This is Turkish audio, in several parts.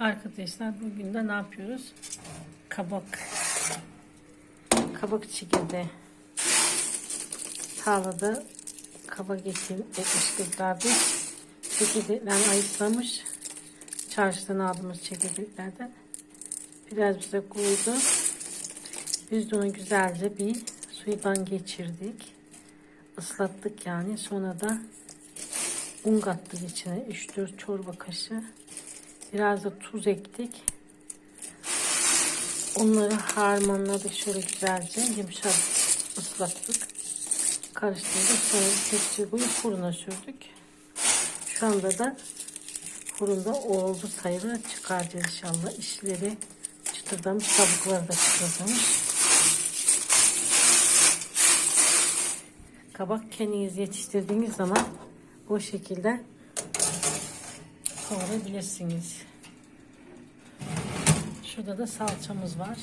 Arkadaşlar bugün de ne yapıyoruz? Kabak. Kabak çekirdeği. Tarlada kabak ekim ekmişliklerdi. Çekirdeklerini ayıklamış. Çarşıdan aldığımız çekirdeklerden. Biraz bize koydu. Biz de onu güzelce bir suydan geçirdik. Islattık yani. Sonra da un kattık içine. 3-4 çorba kaşığı. Biraz da tuz ektik. Onları harmanladık şöyle güzelce. Yumuşak ıslattık. Karıştırdık. Sonra tepsiye koyup fırına sürdük. Şu anda da fırında oldu sayılır. Çıkaracağız inşallah. İşleri çıtırdamış. Kabukları da çıtırdamış. Kabak kendiniz yetiştirdiğiniz zaman bu şekilde kavurabilirsiniz. Şurada da salçamız var.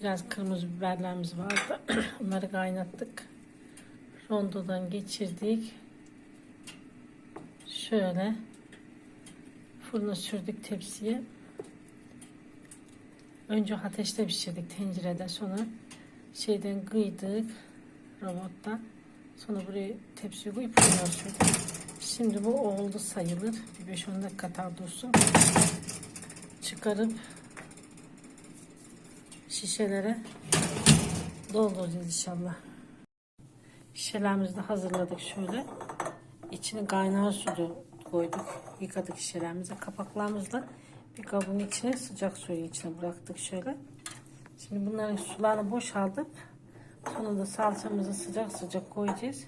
Biraz kırmızı biberlerimiz vardı. Onları kaynattık. Rondodan geçirdik. Şöyle fırına sürdük tepsiye. Önce ateşte pişirdik tencerede sonra şeyden kıydık robotta. Sonra buraya tepsiye koyup fırına sürdük. Şimdi bu oldu sayılır. Bir 5-10 dakika daha dursun. Çıkarıp şişelere dolduracağız inşallah. Şişelerimizi de hazırladık şöyle. İçine kaynar suyu koyduk. Yıkadık şişelerimizi. Kapaklarımızla bir kabın içine sıcak suyun içine bıraktık şöyle. Şimdi bunların sularını boşaltıp sonra da salçamızı sıcak sıcak koyacağız.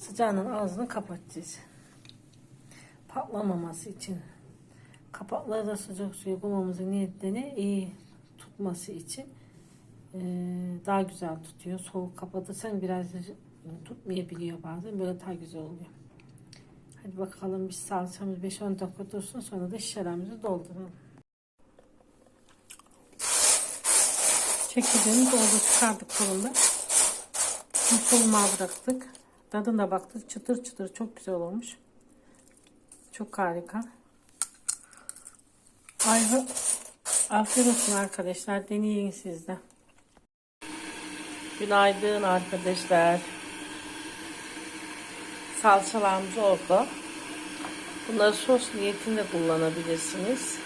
Sıcağının ağzını kapatacağız. Patlamaması için. Kapakları da sıcak suya koymamızın niyetlerini iyi tutması için eee, daha güzel tutuyor. Soğuk kapatırsan biraz tutmayabiliyor bazen. Böyle daha güzel oluyor. Hadi bakalım biz salçamız 5-10 dakika dursun sonra da şişelerimizi dolduralım. Çekirdeğini doldu çıkardık kolunda. Soğumaya bıraktık. Tadına baktık çıtır çıtır çok güzel olmuş. Çok harika. Ay, afiyet olsun arkadaşlar. Deneyin siz de. Günaydın arkadaşlar. Salçalarımız oldu. Bunları sos niyetinde kullanabilirsiniz.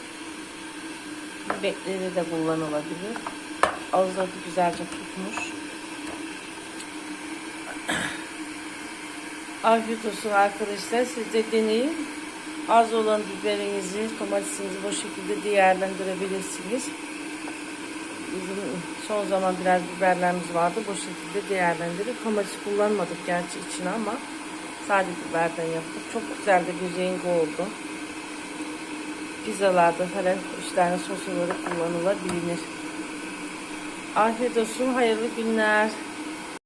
Bibekleri de kullanılabilir. Ağızları güzelce tutmuş. Afiyet olsun arkadaşlar. Siz de deneyin. Az olan biberinizi, domatesinizi bu şekilde değerlendirebilirsiniz. Bizim son zaman biraz biberlerimiz vardı. Bu şekilde değerlendirip domates kullanmadık gerçi içine ama sadece biberden yaptık. Çok güzel de bir rengi oldu. Pizzalarda falan üç tane sos olarak kullanılabilir. Afiyet olsun. Hayırlı günler.